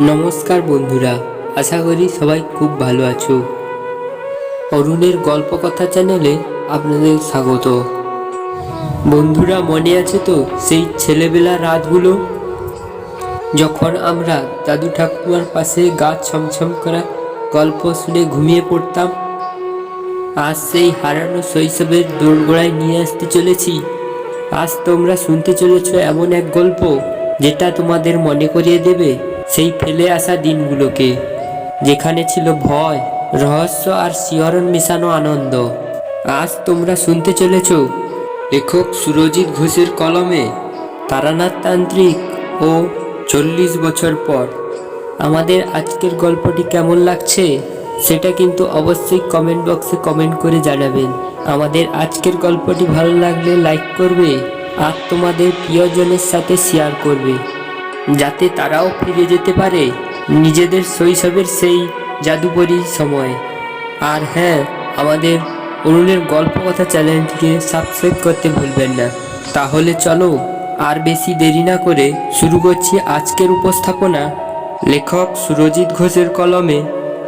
নমস্কার বন্ধুরা, আশা করি সবাই খুব ভালো আছো। অরুণের গল্প কথা চ্যানেলে আপনাদের স্বাগত। বন্ধুরা, মনে আছে তো সেই ছেলেবেলা রাতগুলো? যখন আমরা দাদু ঠাকুমার পাশে গাছ ছমছম করা গল্প শুনে ঘুমিয়ে পড়তাম, আজ সেই হারানো শৈশবের দোরগোড়ায় নিয়ে আসতে চলেছি। আজ তোমরা শুনতে চলেছ এমন এক গল্প যেটা তোমাদের মনে করিয়ে দেবে। সেই ফেলে আসা দিনগুলোকে, যেখানে ছিল ভয়, রহস্য আর শিহরণ মেশানো আনন্দ। আজ তোমরা শুনতে চলেছ, লেখক সুরজিৎ ঘোষের কলমে তারানাথ তান্ত্রিক ও চল্লিশ বছর পর। আমাদের আজকের গল্পটি কেমন লাগছে, সেটা কিন্তু অবশ্যই কমেন্ট বক্সে কমেন্ট করে জানাবেন। আমাদের আজকের গল্পটি ভালো লাগলে লাইক করবে আর তোমাদের প্রিয়জনের সাথে শেয়ার করবে। যাতে তারাও ফিরে যেতে পারে। নিজেদের শৈশবের সেই জাদুকরী সময়। আর হ্যাঁ আমাদের অরুণের গল্প কথা চ্যানেলটিকে সাবস্ক্রাইব করতে ভুলবেন না। তাহলে চলো, আর বেশি দেরি না করে শুরু করছি আজকের উপস্থাপনা। লেখক সুরজিৎ ঘোষের কলমে,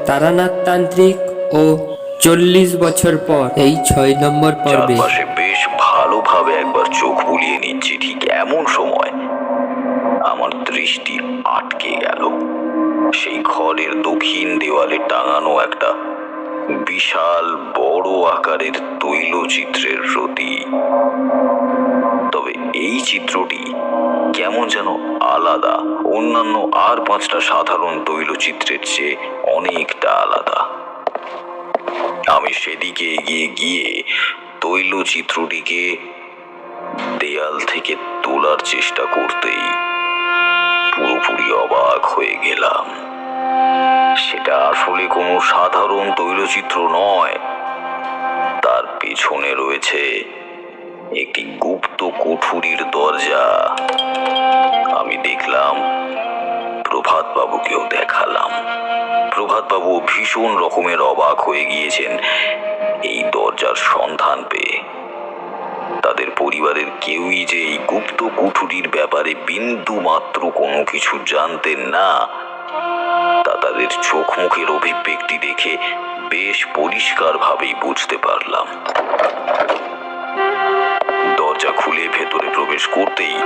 তারানাথ তান্ত্রিক ও চল্লিশ বছর পর এই ছয় নম্বর পর্বে। বেশ ভালোভাবে একবার চোখ বুলিয়ে নিচ্ছি, ঠিক এমন সময়। আমার দৃষ্টি আটকে গেল। সেই ঘরের দক্ষিণ দেওয়ালে টাঙানো একটা বিশাল বড় আকারের তৈলচিত্রের প্রতি। তবে এই চিত্রটি কেমন যেন আলাদা। অন্যান্য আর পাঁচটা সাধারণ তৈলচিত্রের চেয়ে অনেকটা আলাদা। আমি সেদিকে এগিয়ে গিয়ে তৈলচিত্রটিকে দেয়াল থেকে তোলার চেষ্টা করতেই পুরোপুরি অবাক হয়ে গেলাম। সেটা আসলে কোনো সাধারণ তৈলচিত্র নয়। তার পেছনে রয়েছে একটি গুপ্ত কুঠুরির দরজা। আমি দেখলাম প্রভাত বাবুকেও দেখালাম। প্রভাতবাবু ভীষণ রকমের অবাক হয়ে গিয়েছেন এই দরজার সন্ধান পেয়ে। তাদের পরিবারের কেউই যে এই গুপ্ত কুঠুরির ব্যাপারে বিন্দু মাত্র কোনো কিছু জানতেন না, তা তাদের চোখ মুখের অভিব্যক্তি দেখে বেশ পরিষ্কারভাবেই বুঝতে পারলাম। দরজা খুলে ভেতরে প্রবেশ করতেই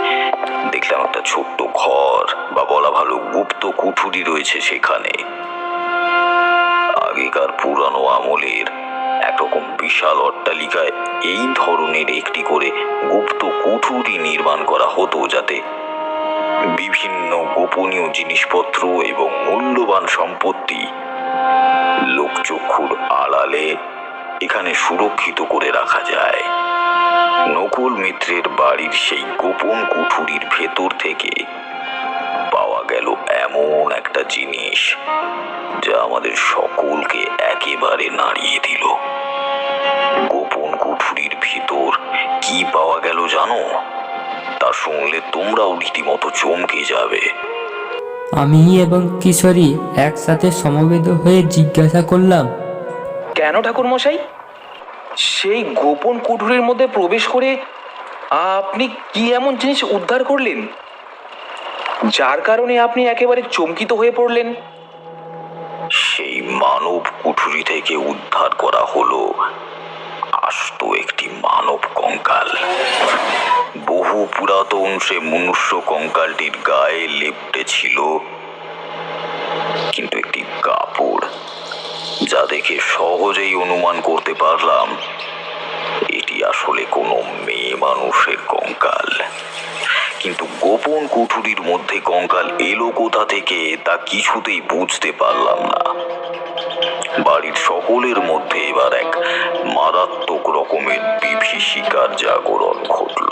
দেখলাম একটা ছোট্ট ঘর বা বলা ভালো গুপ্ত কুঠুরি রয়েছে সেখানে। আগেকার পুরানো আমলের একরকম বিশাল অট্টালিকায় এই ধরনের একটি করে গুপ্ত কুঠুরি নির্মাণ করা হতো যাতে বিভিন্ন গোপনীয় জিনিসপত্র এবং মূল্যবান সম্পত্তি লোকচক্ষুর আড়ালে এখানে সুরক্ষিত করে রাখা যায়। নকুল মিত্রের বাড়ির সেই গোপন কুঠুরির ভেতর থেকে পাওয়া গেল এমন একটা জিনিস যা আমাদের সকলকে একেবারে নাড়িয়ে দিল। গোপন কুঠুরির ভিতর কি পাওয়া গেল জানো? তা শুনলে তোমরাও রীতিমতো চমকে যাবে। আমি এবং কিশোরী একসাথে সমবেত হয়ে জিজ্ঞাসা করলাম কেন ঠাকুর মশাই সেই গোপন কুঠুরির মধ্যে প্রবেশ করে আপনি কি এমন জিনিস উদ্ধার করলেন? যার কারণে আপনি একেবারে চমকিত হয়ে পড়লেন। সেই মানব কুঠুরি থেকে উদ্ধার করা হলো। আস্ত একটি মানব কঙ্কাল। বহু পুরাতন সে মনুষ্য কঙ্কালটির গায়ে লেপটে ছিল। কিন্তু একটি কাপড়, যা দেখে সহজেই অনুমান করতে পারলাম, এটি আসলে কোনো মেয়ে মানুষের কঙ্কাল। কিন্তু গোপন কুঠুরির মধ্যে কঙ্কাল এলো কোথা থেকে, তা কিছুতেই বুঝতে পারলাম না। বাড়ির সকলের মধ্যে এবার এক মারাত্মক রকমের বিভীষিকার জাগরণ ঘটল।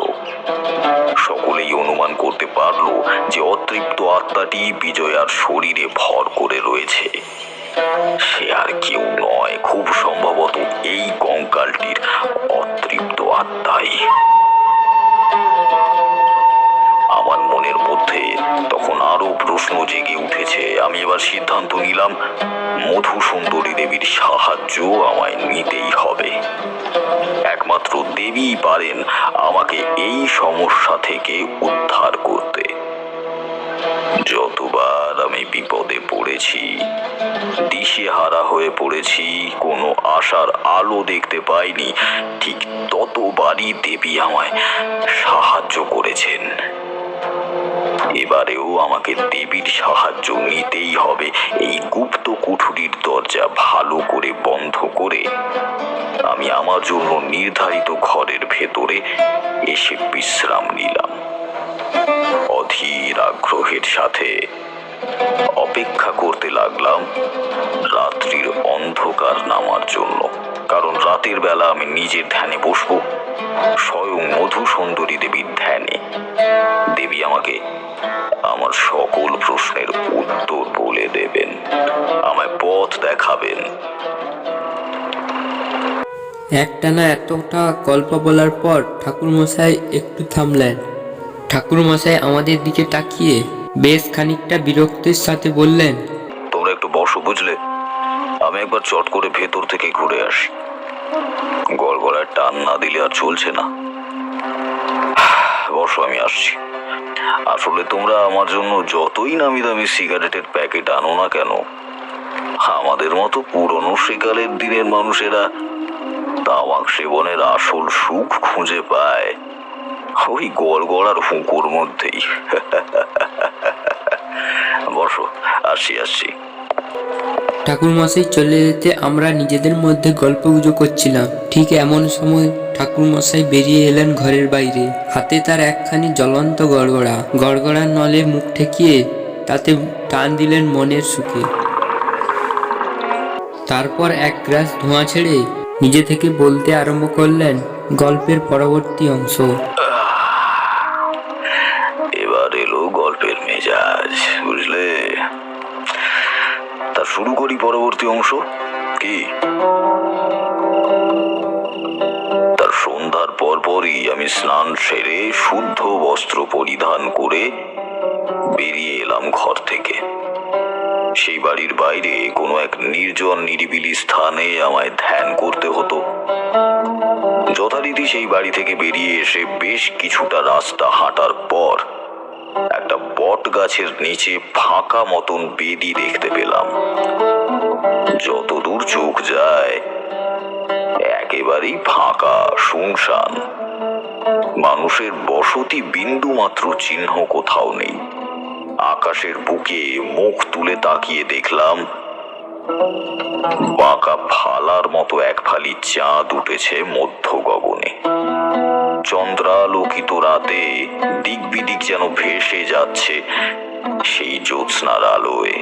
সকলেই অনুমান করতে পারল যে অতৃপ্ত আত্মাটি বিজয়ার শরীরে ভর করে রয়েছে। সে আর কেউ নয়, খুব সম্ভবত এই কঙ্কালটির অতৃপ্ত আত্মাই। আমার মনের মধ্যে তখন আরও প্রশ্ন জেগে উঠেছে। আমি এবার সিদ্ধান্ত নিলাম মধু সুন্দরী দেবীর সাহায্য আমায় নিতেই হবে। একমাত্র দেবী পারেন আমাকে এই সমস্যা থেকে উদ্ধার করতে। যতবার আমি বিপদে পড়েছি দিশে হারা হয়ে পড়েছি, কোনো আশার আলো দেখতে পাইনি, ঠিক ততবারই দেবী আমায় সাহায্য করেছেন। এবারেও আমাকে দেবীর সাহায্য নিতেই হবে। এই গুপ্ত কুঠুরির দরজা ভালো করে বন্ধ করে আমি আমার জন্য নির্ধারিত ঘরের ভেতরে এসে বিশ্রাম নিলাম। অধীর আগ্রহের সাথে অপেক্ষা করতে লাগলাম রাত্রির অন্ধকার নামার জন্য। কারণ রাতের বেলা আমি নিজের ধ্যানে বসবো, স্বয়ং মধু সুন্দরী দেবীর ধ্যানে। দেবী আমাকে আমার সকল প্রশ্নের উত্তর বলে দেবেন। আমায় পথ দেখাবেন। একটানা এতটা গল্প বলার পর ঠাকুর ঠাকুরমশাই একটু থামলেন। ঠাকুরমশাই আমাদের দিকে তাকিয়ে বেশ খানিকটা বিরক্তির সাথে বললেন তোমরা একটু বসো বুঝলে? আমি একবার চট করে ভেতর থেকে ঘুরে আসি। গড়গড়ায় টান না দিলে আর চলছে না। বসো আমি আসছি। আসলে তোমরা আমার জন্য যতই নামি দামি সিগারেটের প্যাকেট আনো না কেন, আমাদের মতো পুরনো সেকালের দিনের মানুষেরা তামাক সেবনের আসল সুখ খুঁজে পায় ওই গড়গড়ার হুঁকোর মধ্যেই। বসো, আসছি আসছি। ঠাকুরমশাই, চলে যেতে আমরা নিজেদের মধ্যে গল্প গুজো করছিলাম। ঠিক এমন সময় ঠাকুরমশাই বেরিয়ে এলেন ঘরের বাইরে। হাতে তার একখানি জ্বলন্ত গড়গড়া। গড়গড়ার নলে মুখ ঠেকিয়ে তাতে টান দিলেন মনের সুখে। তারপর এক গ্রাস ধোঁয়া ছেড়ে নিজে থেকে বলতে আরম্ভ করলেন গল্পের পরবর্তী অংশ। এবার এলো গল্পের মেজাজ, বুঝলে? তা শুরু করি পরবর্তী অংশ। সেরে শুদ্ধ বস্ত্র পরিধান করে বেরিয়ে এলাম ঘর থেকে। সেই বাড়ির বাইরে কোনো এক নির্জন নিরিবিলি স্থানে আমায় ধ্যান করতে হতো। যথারীতি সেই বাড়ি থেকে বেরিয়ে এসে বেশ কিছুটা রাস্তা হাঁটার পর একটা বট গাছের নিচে ফাঁকা মতন বেদি দেখতে পেলাম। যতদূর চোখ যায়, একেবারেই ফাঁকা, শুনশান। মানুষের বসতি বিন্দু মাত্র চিহ্ন কোথাও নেই। আকাশের বুকে মুখ তুলে তাকিয়ে দেখলাম, বাঁকা ফালার মতো এক ফালি চাঁদ উঠেছে মধ্য গগনে। চন্দ্রালোকিত রাতে দিক বিদিক যেন ভেসে যাচ্ছে সেই জ্যোৎস্নার আলোয়।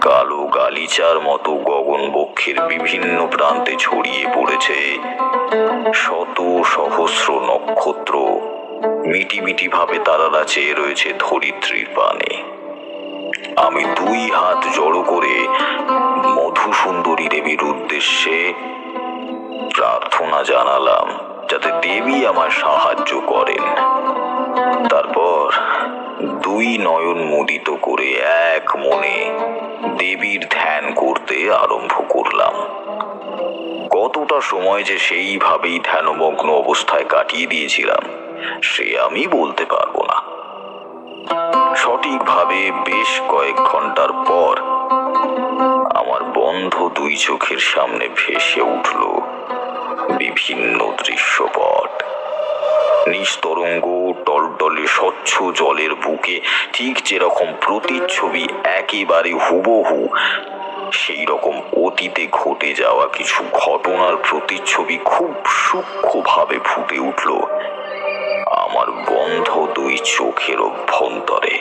কালো গালিচার মতো গগন বক্ষের বিভিন্ন প্রান্তে ছড়িয়ে পড়েছে শত সহস্র নক্ষত্র মিটি মিটি ভাবে তারারা চেয়ে রয়েছে ধরিত্রীর পানে আমি দুই হাত জড়ো করে মধুসুন্দরী দেবীর উদ্দেশ্যে প্রার্থনা জানালাম যাতে দেবী আমার সাহায্য করেন। তারপর দুই নয়ন মুদিত করে এক মনে দেবীর ধ্যান করতে আরম্ভ করলাম। কতটা সময় যে সেইভাবেই ধ্যানমগ্ন অবস্থায় কাটিয়ে দিয়েছিলাম, সে আমি বলতে পারব না। সঠিকভাবে বেশ কয়েক ঘণ্টার পর আমার বন্ধ দুই চোখের সামনে ভেসে উঠল বিভিন্ন দৃশ্যপট। নিস্তরঙ্গ, টলটলে স্বচ্ছ জলের বুকে ঠিক যেরকম প্রতিচ্ছবি একেবারে হুবহু সেই রকম অতীতে ঘটে যাওয়া কিছু ঘটনার প্রতিচ্ছবি খুব সূক্ষ্মভাবে ফুটে উঠল আমার বন্ধ দুই চোখের অভ্যন্তরে।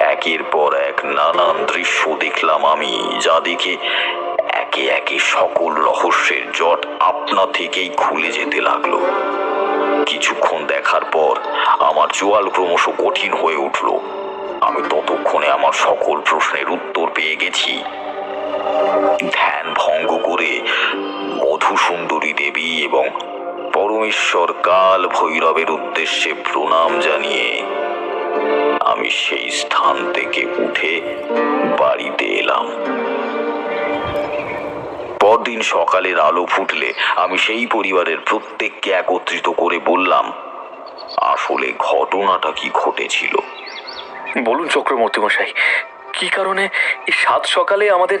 একের পর এক নানান দৃশ্য দেখলাম আমি, যা দেখে একে একে সকল রহস্যের জট আপনা থেকেই খুলে যেতে লাগল। কিছুক্ষণ দেখার পর আমার জোয়াল ক্রমশ কঠিন হয়ে উঠল। আমি ততক্ষণে আমার সকল প্রশ্নের উত্তর পেয়ে গেছি। ধ্যান ভঙ্গ করে মধু সুন্দরী দেবী এবং পরমেশ্বর কাল ভৈরবের উদ্দেশ্যে প্রণাম জানিয়ে আমি সেই স্থান থেকে উঠে বাড়িতে এলাম। পরদিন সকালের আলো ফুটলে আমি সেই পরিবারের প্রত্যেককে একত্রিত করে বললাম, আসলে ঘটনাটা কি ঘটেছিল? বলুন চক্রবর্তী মশাই, কি কারণে এই সাত সকালে আমাদের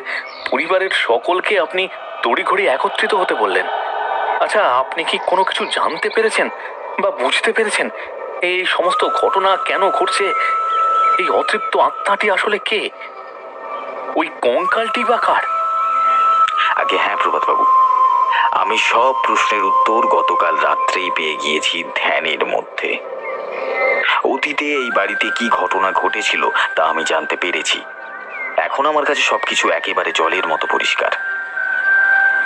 পরিবারের সকলকে আপনি তড়িঘড়ি একত্রিত হতে বললেন? আচ্ছা আপনি কি কোনো কিছু জানতে পেরেছেন বা বুঝতে পেরেছেন এই সমস্ত ঘটনা কেন ঘটছে? এই অতৃপ্ত আত্মাটি আসলে কে? ওই কঙ্কালটি বা কার? আগে হ্যাঁ প্রভাতবাবু। আমি সব প্রশ্নের উত্তর গতকাল রাত্রেই পেয়ে গিয়েছি ধ্যানের মধ্যে। অতীতে এই বাড়িতে কি ঘটনা ঘটেছিল, তা আমি জানতে পেরেছি। এখন আমার কাছে সবকিছু একেবারে জলের মতো পরিষ্কার।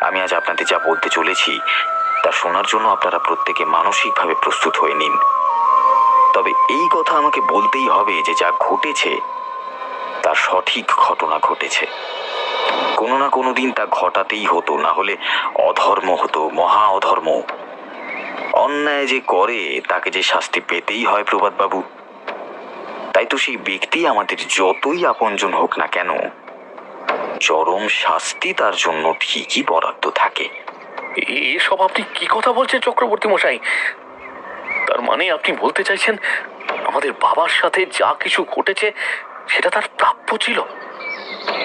আমি আজ আপনাদের যা বলতে চলেছি, তা শোনার জন্য আপনারা প্রত্যেকে মানসিকভাবে প্রস্তুত হয়ে নিন। তবে এই কথা আমাকে বলতেই হবে যে যা ঘটেছে, তার সঠিক ঘটনা ঘটেছে। কোনো না কোনো দিন তা ঘটাতেই হতো, না হলে অধর্ম হতো, মহা অধর্ম। অন্যায় যে করে, তাকে যে শাস্তি পেতেই হয় প্রভাতবাবু। তাই তো সেই ব্যক্তি আমাদের যতই আপনজন হোক না কেন, চরম শাস্তি তার জন্য ঠিকই বরাদ্দ থাকে। এসব আপনি কি কথা বলছেন, চক্রবর্তী মশাই? তার মানে আপনি বলতে চাইছেন, আমাদের বাবার সাথে যা কিছু ঘটেছে, সেটা তার প্রাপ্য ছিল।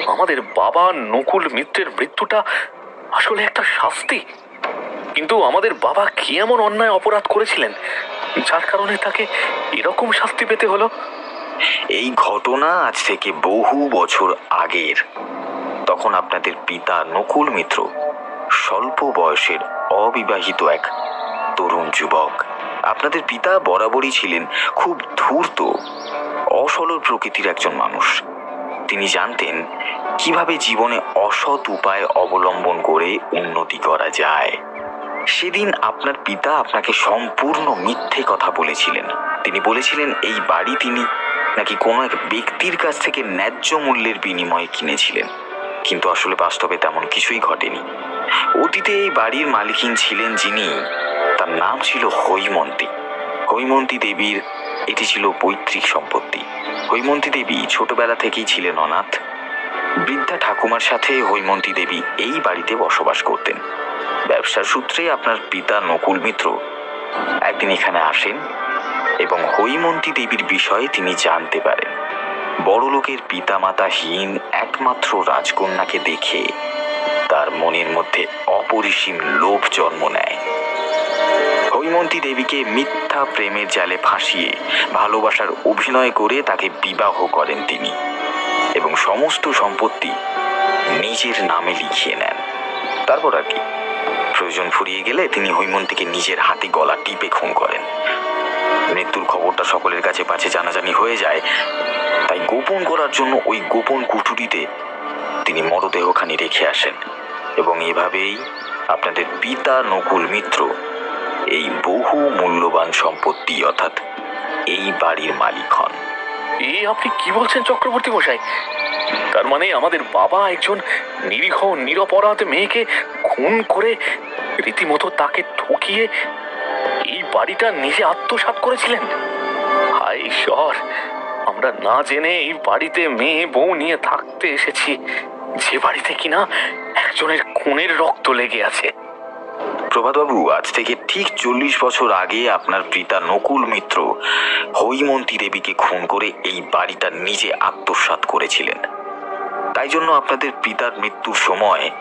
আমাদের বাবা নকুল মিত্রের মৃত্যুটা আসলে একটা শাস্তি। কিন্তু আমাদের বাবা কি এমন অন্যায় অপরাধ করেছিলেন? যার কারণে তাকে এরকম শাস্তি পেতে হলো? এই ঘটনা আজ থেকে বহু বছর আগের। তখন আপনাদের পিতা নকুল মিত্র, স্বল্প বয়সের অবিবাহিত এক তরুণ যুবক। আপনাদের পিতা বরাবরই ছিলেন খুব ধূর্ত অসলর প্রকৃতির একজন মানুষ। তিনি জানতেন কীভাবে জীবনে অসৎ উপায় অবলম্বন করে উন্নতি করা যায়। সেদিন আপনার পিতা আপনাকে সম্পূর্ণ মিথ্যে কথা বলেছিলেন। তিনি বলেছিলেন, এই বাড়ি তিনি নাকি কোনো এক ব্যক্তির কাছ থেকে ন্যায্য মূল্যের বিনিময়ে কিনেছিলেন। কিন্তু আসলে বাস্তবে তেমন কিছুই ঘটেনি। অতীতে এই বাড়ির মালিকিন ছিলেন যিনি, তার নাম ছিল হৈমন্তী। হৈমন্তী দেবীর, এটি ছিল পৈতৃক সম্পত্তি। হৈমন্তী দেবী ছোটবেলা থেকেই ছিলেন অনাথ। বৃদ্ধা ঠাকুমার সাথে হৈমন্তী দেবী এই বাড়িতে বসবাস করতেন। ব্যবসার সূত্রে আপনার পিতা নকুল মিত্র একদিন এখানে আসেন এবং হৈমন্তী দেবীর বিষয়ে তিনি জানতে পারেন। বড়লোকের পিতামাতাহীন একমাত্র রাজকন্যাকে দেখে তার মনের মধ্যে অপরিসীম লোভ জন্ম নেয়। হৈমন্তী দেবীকে মিথ্যা প্রেমের জালে ফাঁসিয়ে ভালোবাসার অভিনয় করে তাকে বিবাহ করেন তিনি এবং সমস্ত সম্পত্তি নিজের নামে লিখিয়ে নেন। তারপর আর কি? প্রয়োজন ফুরিয়ে গেলে তিনি হৈমন্তীকে নিজের হাতে গলা টিপে খুন করেন। মৃত্যুর খবরটা সকলের কাছে পাছে জানাজানি হয়ে যায়। তাই গোপন করার জন্য ওই গোপন কুঠুরিতে তিনি মরদেহখানি রেখে আসেন। এবং এভাবেই আপনাদের পিতা নকুল মিত্র এই বহু মূল্যবান সম্পত্তি অর্থাৎ এই বাড়ির মালিক হন। এ, আপনি কি বলছেন, চক্রবর্তী মশাই? তার মানে আমাদের বাবা একজন নিরীহ, নিরপরাধ মেয়েকে খুন করে রীতিমতো তাকে ঠকিয়ে এই বাড়িটা নিজে আত্মসাৎ করেছিলেন? হায় ঈশ্বর, আমরা না জেনে এই বাড়িতে মেয়ে, বউ নিয়ে থাকতে এসেছি। যে বাড়িতে কিনা একজনের খুনের রক্ত লেগে আছে। প্রভাতবাবু আজ থেকে ঠিক চল্লিশ বছর আগে আপনার পিতা নকুল মিত্র হৈমন্তী দেবীকে খুন করে এই বাড়িটা নিজে আত্মসাৎ করেছিলেন। তাই জন্য আপনাদের পিতার মৃত্যুর সময়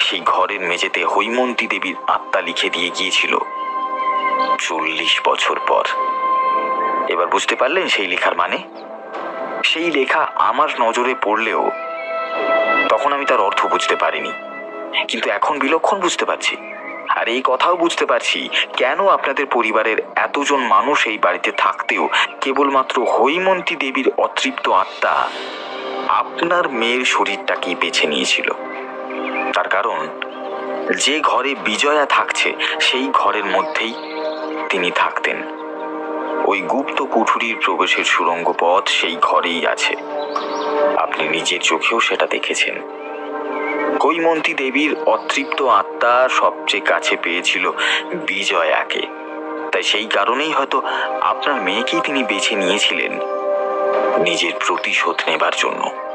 সেই ঘরের মেঝেতে হৈমন্তী দেবীর আত্মা লিখে দিয়ে গিয়েছিল। চল্লিশ বছর পর। এবার বুঝতে পারলেন সেই লেখার মানে? সেই লেখা আমার নজরে পড়লেও তখন আমি তার অর্থ বুঝতে পারিনি। কিন্তু এখন বিলক্ষণ বুঝতে পারছি। আর এই কথাও বুঝতে পারছি কেন আপনাদের পরিবারের এতজন মানুষ এই বাড়িতে থাকতেও কেবলমাত্র হৈমন্তী দেবীর অতৃপ্ত আত্মা আপনার মেয়ের শরীরটাকেই বেছে নিয়েছিল। তার কারণ, যে ঘরে বিজয়া থাকছে, সেই ঘরের মধ্যেই তিনি থাকতেন। ওই গুপ্ত কুঠুরির প্রবেশের সুড়ঙ্গ পথ সেই ঘরেই আছে। আপনি নিজের চোখেও সেটা দেখেছেন। কৈমন্তী দেবীর অতৃপ্ত আত্মা সবচেয়ে কাছে পেয়েছিল বিজয়াকে। তাই সেই কারণেই হয়তো আপনার মেয়েকেই তিনি বেছে নিয়েছিলেন নিজের প্রতিশোধ নেবার জন্য।